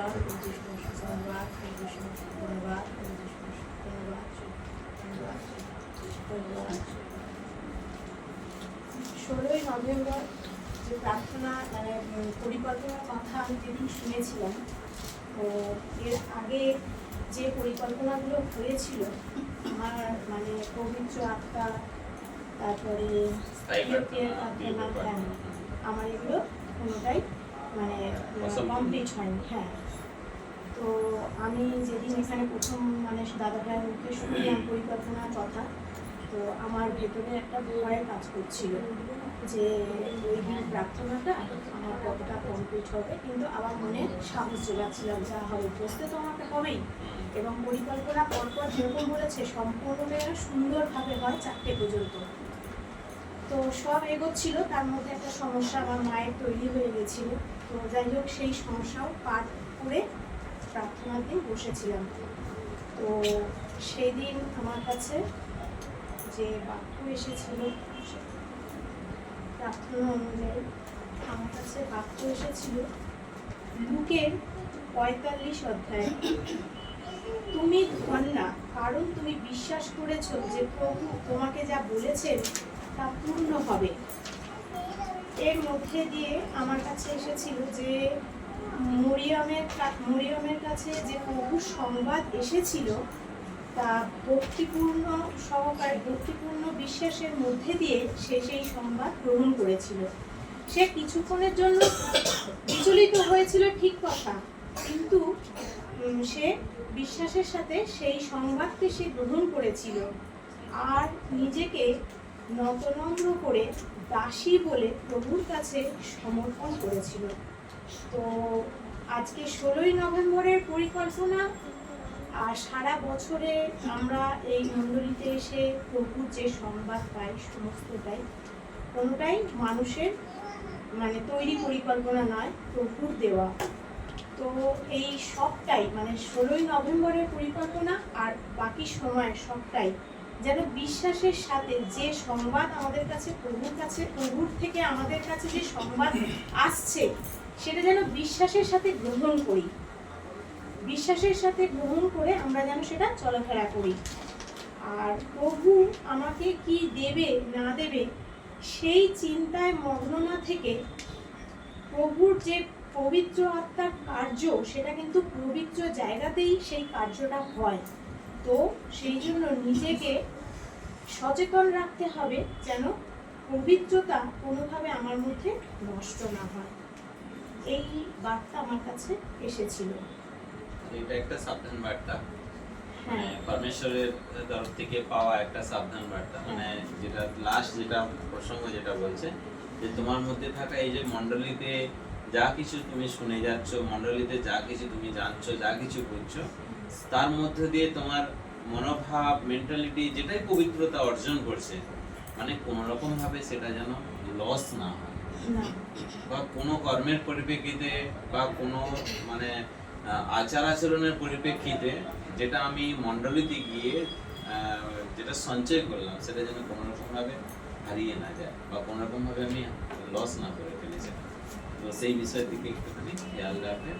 ধন্যবাদ ধন্যবাদ ধন্যবাদ ধন্যবাদ ধন্যবাদ ধন্যবাদ ষোলোই নভেম্বর যে প্রার্থনা মানে পরিকল্পনার কথা আমি যেদিন শুনেছিলাম তো এর আগে যে পরিকল্পনাগুলো হয়েছিল আমার মানে পবিত্র আত্মা তারপরে হ্যাঁ। আমার এগুলো কোনোটাই মানে কমপ্লিট হয়নি হ্যাঁ তো আমি যেদিন এখানে প্রথম মানে দাদা ভাইয়ের মুখে শুনলাম পরিকল্পনার কথা তো আমার ভেতরে একটা ভয় কাজ করছিল যে ওই দিন প্রার্থনাটা আমার কতটা কমপ্লিট হবে কিন্তু আমার মনে সাহস জোগাচ্ছিলাম যা হবে বসতে তো আমাকে হবেই। এবং পরিকল্পনা পরপর যেরকম বলেছে সম্পূর্ণ সুন্দরভাবে হয় চারটে পর্যন্ত। তো সব এগোচ্ছিল তার মধ্যে একটা সমস্যা আমার মায়ের তৈরি হয়ে গেছিল। তো যাই হোক সেই সমস্যাও পার করে প্রার্থনার দিন বসেছিলাম। তো সেই দিন আমার কাছে যে বাক্য এসেছিল, প্রার্থনা অনুযায়ী আমার কাছে বাক্য এসেছিল লুকের পঁয়তাল্লিশ অধ্যায়, তুমি ধন্যা কারণ তুমি বিশ্বাস করেছ যে প্রভু তোমাকে যা বলেছেন তা পূর্ণ হবে। এর মধ্যে দিয়ে আমার কাছে এসেছিল যে মরিয়মের মরিয়মের কাছে যে প্রভু সংবাদ এসেছিল, তা ভক্তিপূর্ণ সহকারে, ভক্তিপূর্ণ বিশ্বাসের মধ্যে দিয়ে সে সেই সংবাদ গ্রহণ করেছিল। সে কিছুক্ষণের জন্য বিচলিত হয়েছিল ঠিক কথা, কিন্তু সে বিশ্বাসের সাথে সেই সংবাদকে সে গ্রহণ করেছিল। আর নিজেকে নতনম্র করে দাসী বলে প্রভুর কাছে সমর্পণ করেছিল। তো আজকে ষোলোই নভেম্বরের পরিকল্পনা, আর সারা বছরে আমরা এই মণ্ডলীতে এসে প্রভুর যে সংবাদ পাই, সমস্তটাই, কোনোটাই মানুষের মানে তৈরি পরিকল্পনা নয়, প্রভুর দেওয়া। তো এই সবটাই মানে ষোলোই নভেম্বরের পরিকল্পনা আর বাকি সময় সবটাই যেন বিশ্বাসের সাথে যে সংবাদ আমাদের কাছে, প্রভুর কাছে, প্রভুর থেকে আমাদের কাছে যে সংবাদ আসছে সেটা যেন বিশ্বাসের সাথে গ্রহণ করি। বিশ্বাসের সাথে গ্রহণ করে আমরা যেন সেটা চলাফেরা করি। আর প্রভু আমাকে কি দেবে, না দেবে, সেই চিন্তায় মগ্ন না থেকে প্রভুর যে পবিত্র আত্মার কার্য, সেটা কিন্তু পবিত্র জায়গাতেই সেই কার্যটা হয়। তো সেই জন্য নিজেকে সচেতন রাখতে হবে যেন পবিত্রতা কোনোভাবে আমার মধ্যে নষ্ট না হয়। এই বার্তা আমার কাছে এসেছিল। এটা একটা সাবধান বার্তা। হ্যাঁ। মানে পরমেশ্বরের তরফ থেকে পাওয়া একটা সাবধান বার্তা। মানে যেটা লাস্ট যেটা প্রসঙ্গ যেটা বলছে যে তোমার মধ্যে থাকা এই যে মণ্ডলীতে যা কিছু তুমি শুনে যাচ্ছ মণ্ডলীতে যা কিছু তুমি জানছো যা কিছু বুঝছ তার মধ্যে দিয়ে তোমার মনোভাব মেন্টালিটি যেটাই পবিত্রতা অর্জন করছে মানে কোনো রকম ভাবে সেটা যেন লস না হয়। না বা কোনো কর্মের পরিপ্রেক্ষিতে বা কোনো মানে আচার আচরণের পরিপ্রেক্ষিতে যেটা আমি মণ্ডলীতে গিয়ে যেটা সঞ্চয় করলাম সেটা যেন কোনো রকমভাবে হারিয়ে না যায় বা কোনো রকমভাবে আমি লস না করে ফেলি তো সেই বিষয়ের দিকে একটুখানি খেয়াল রাখবেন।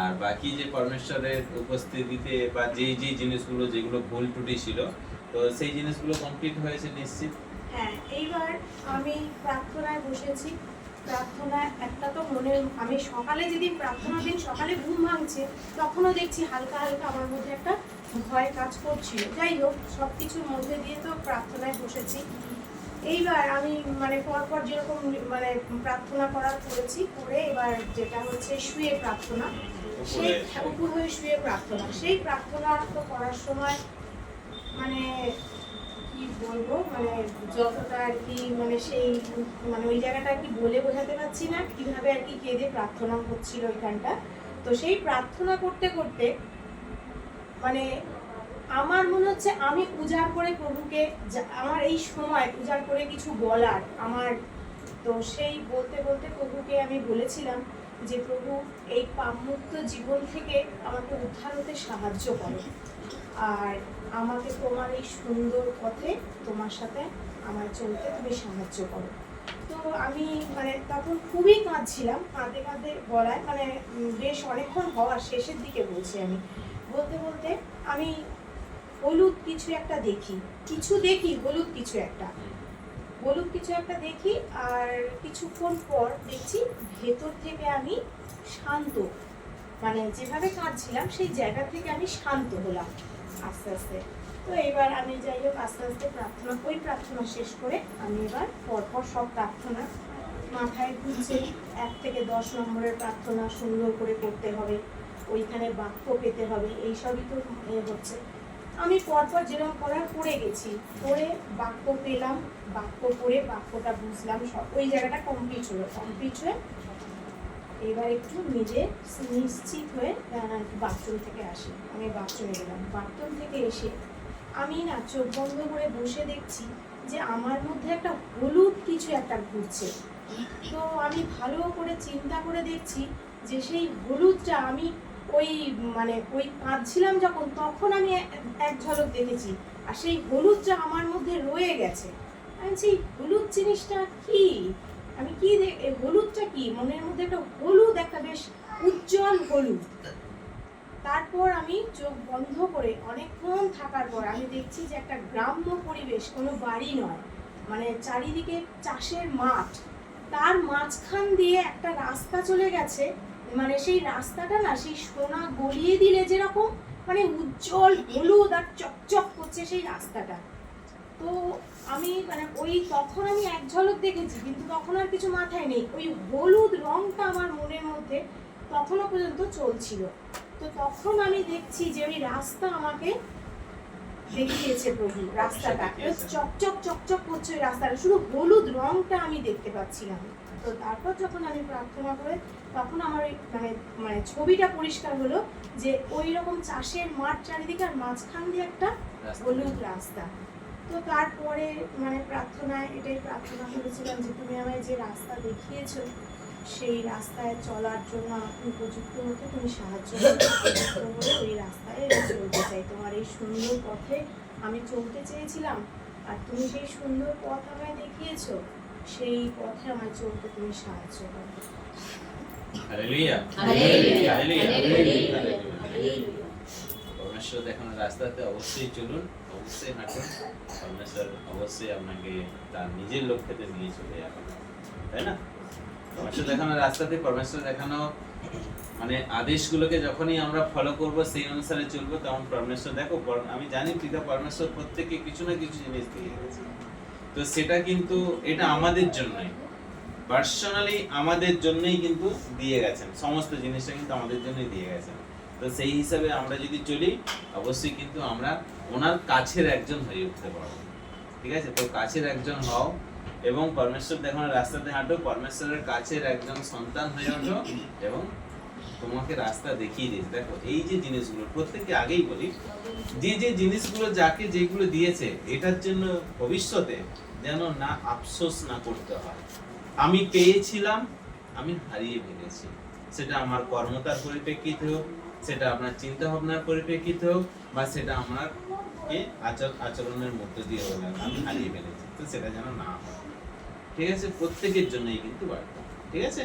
আর বাকি যে পরমেশ্বরের উপস্থিতিতে বা যেই যেই জিনিসগুলো যেগুলো ভুল ত্রুটি ছিল তো সেই জিনিসগুলো কমপ্লিট হয়েছে নিশ্চিত? হ্যাঁ এইবার আমি প্রার্থনায় বসেছি। প্রার্থনা একটা তো মনে আমি সকালে যেদিন প্রার্থনা দিন সকালে ঘুম ভাঙছে তখনও দেখছি হালকা হালকা আমার মধ্যে একটা ভয় কাজ করছিল। যাই হোক সব কিছুর মধ্যে দিয়ে তো প্রার্থনায় বসেছি। এইবার আমি মানে পরপর যেরকম মানে প্রার্থনা করার করেছি করে এবার যেটা হচ্ছে শুয়ে প্রার্থনা। সেই উপরে। উপর হয়ে শুয়ে প্রার্থনা। সেই প্রার্থনা তো করার সময় মানে বলব? মানে যতটা আর কি মানে সেই মানে ওই জায়গাটা আর কি বলে বোঝাতে পারছি না কীভাবে আর কি কেঁদে প্রার্থনা হচ্ছিল ওইখানটা। তো সেই প্রার্থনা করতে করতে মানে আমার মনে হচ্ছে আমি উজাড় করে প্রভুকে আমার এই সময় উজাড় করে কিছু বলার, আমার, তো সেই বলতে বলতে প্রভুকে আমি বলেছিলাম যে প্রভু এই পাপমুক্ত জীবন থেকে আমাকে উদ্ধার হতে সাহায্য করো। আর আমাকে তোমার এই সুন্দর পথে তোমার সাথে আমার চলতে তুমি সাহায্য করো। তো আমি মানে তখন খুবই কাঁদছিলাম, কাঁদতে কাঁদতে গলায় মানে বেশ অনেকক্ষণ হওয়ার শেষের দিকে বলছি আমি। বলতে বলতে আমি হলুদ কিছু একটা দেখি, কিছু দেখি, হলুদ কিছু একটা। হলুদ কিছু একটা দেখি, আর কিছুক্ষণ পর দেখছি ভেতর থেকে আমি শান্ত মানে যেভাবে কাঁদছিলাম, সেই জায়গা থেকে আমি শান্ত হলাম আস্তে আস্তে। তো এবার আমি যাই হোক, আস্তে আস্তে প্রার্থনা ওই প্রার্থনা শেষ করে আমি এবার পরপর সব প্রার্থনা মাথায় ঘুরছে। এক থেকে দশ নম্বরের প্রার্থনা সুন্দর করে করতে হবে, ওইখানে বাক্য পেতে হবে, এইসবই তো হচ্ছে। আমি পরপর যেরকম করার পড়ে গেছি। পড়ে বাক্য পেলাম, বাক্য পড়ে বাক্যটা বুঝলাম, সব, ওই জায়গাটা কমপ্লিট হলো। কমপ্লিট হয়ে এবার একটু নিজে নিশ্চিত হয়ে বাথরুম থেকে আসি। আমি বাথরুমে গেলাম। বাথরুম থেকে এসে আমি না চোখ বন্ধ করে বসে দেখছি যে আমার মধ্যে একটা হলুদ কিছু একটা ঘুরছে। তো আমি ভালো করে চিন্তা করে দেখছি যে সেই হলুদটা আমি ওই মানে ওই কাঁদছিলাম যখন তখন আমি এক- ঝলক দেখেছি। আর সেই হলুদটা আমার মধ্যে রয়ে গেছে। আমি বলছি, হলুদ জিনিসটা কি? আমি কি হলুদটা কি? মনের মধ্যে একটা হলুদ, একটা বেশ উজ্জ্বল হলুদ। তারপর আমি চোখ বন্ধ করে অনেকক্ষণ থাকার পর আমি দেখছি যে একটা গ্রাম্য পরিবেশ, কোনো বাড়ি নয়। মানে চারিদিকে চাষের মাঠ। তার মাঝখান দিয়ে একটা রাস্তা চলে গেছে। মানে সেই রাস্তাটা না, সেই সোনা গলিয়ে দিলে যেরকম মানে উজ্জ্বল হলুদ আর চকচক করছে সেই রাস্তাটা। তো আমি মানে ওই তখন আমি এক ঝলক দেখেছি কিন্তু তখন আর কিছু মাথায় নেই। ওই হলুদ রংটা আমার মনের মধ্যে তখনও পর্যন্ত চলছিল। তো তখন আমি দেখছি যে ওই রাস্তা আমাকে দেখিয়েছে প্রভু রাস্তাটা। দেখিয়েছে। চকচক চকচক করছে ওই রাস্তাটা। শুধু হলুদ রংটা আমি দেখতে পাচ্ছিলাম। তো তারপর যখন আমি প্রার্থনা করে তখন আমার ওই মানে মানে ছবিটা পরিষ্কার হলো যে ওই রকম চাষের মাঠ চারিদিকে আর মাঝখান দিয়ে একটা হলুদ রাস্তা। তো তারপরে মানে প্রার্থনায় এটাই প্রার্থনা করেছিলাম যে তুমি আমায় যে রাস্তা দেখিয়েছো সেই রাস্তায় চলার জন্য আমাকে উপযুক্ত হতে তুমি সাহায্য করো। ওই রাস্তায় আমি চলতে চাই। তোমার এই সুন্দর পথে আমি চলতে চেয়েছিলাম আর তুমি সেই সুন্দর পথ আমায় দেখিয়েছো সেই পথে আমায় চলতে তুমি সাহায্য করো। পরমেশ্বর দেখানোর রাস্তাতে অবশ্যই চলুন। অবশ্যই হাঁটুন। পরমেশ্বর অবশ্যই আপনাকে তার নিজের লক্ষ্যতে নিয়ে চলে তাই না? পরমেশ্বর রাস্তাতে, পরমেশ্বর দেখানো মানে আদেশগুলোকে যখনই আমরা ফলো করব, সেই অনুসারে চলবো, তখন পরমেশ্বর দেখো আমি জানি পিতা পরমেশ্বর প্রত্যেককে কিছু না কিছু জিনিস দিয়ে তো সেটা কিন্তু এটা আমাদের জন্যই। পার্সোনালি আমাদের জন্যই কিন্তু দিয়ে গেছেন। সমস্ত জিনিসটা কিন্তু আমাদের জন্যই দিয়ে গেছেন। তো সেই হিসাবে আমরা যদি চলি, অবশ্যই কিন্তু আমরা ওনার কাছের একজন হয়ে উঠতে পারব। ঠিক আছে? তো কাছের একজন হও এবং পরমেশ্বর দেখানোর রাস্তাতে হাঁটো, পরমেশ্বরের কাছের একজন সন্তান হয়ে ওঠো এবং তোমাকে রাস্তা দেখিয়ে দিয়েছে। দেখো, এই যে জিনিসগুলো, প্রত্যেককে আগেই বলি, যে যে জিনিসগুলো যাকে যেগুলো দিয়েছে, এটার জন্য ভবিষ্যতে যেন না আফসোস না করতে হয়। আমি পেয়েছিলাম, আমি হারিয়ে ফেলেছি। সেটা আমার কর্মতার পরিপ্রেক্ষিতে হোক, সেটা আপনার চিন্তা ভাবনার পরিপ্রেক্ষিতে হোক, বা সেটা আমার কে আচার, আচরণের মধ্য দিয়ে বললাম আমি হারিয়ে ফেলেছি। তো সেটা যেন না হয়। ঠিক আছে? প্রত্যেকের জন্যই কিন্তু বার্তা ঠিক আছে?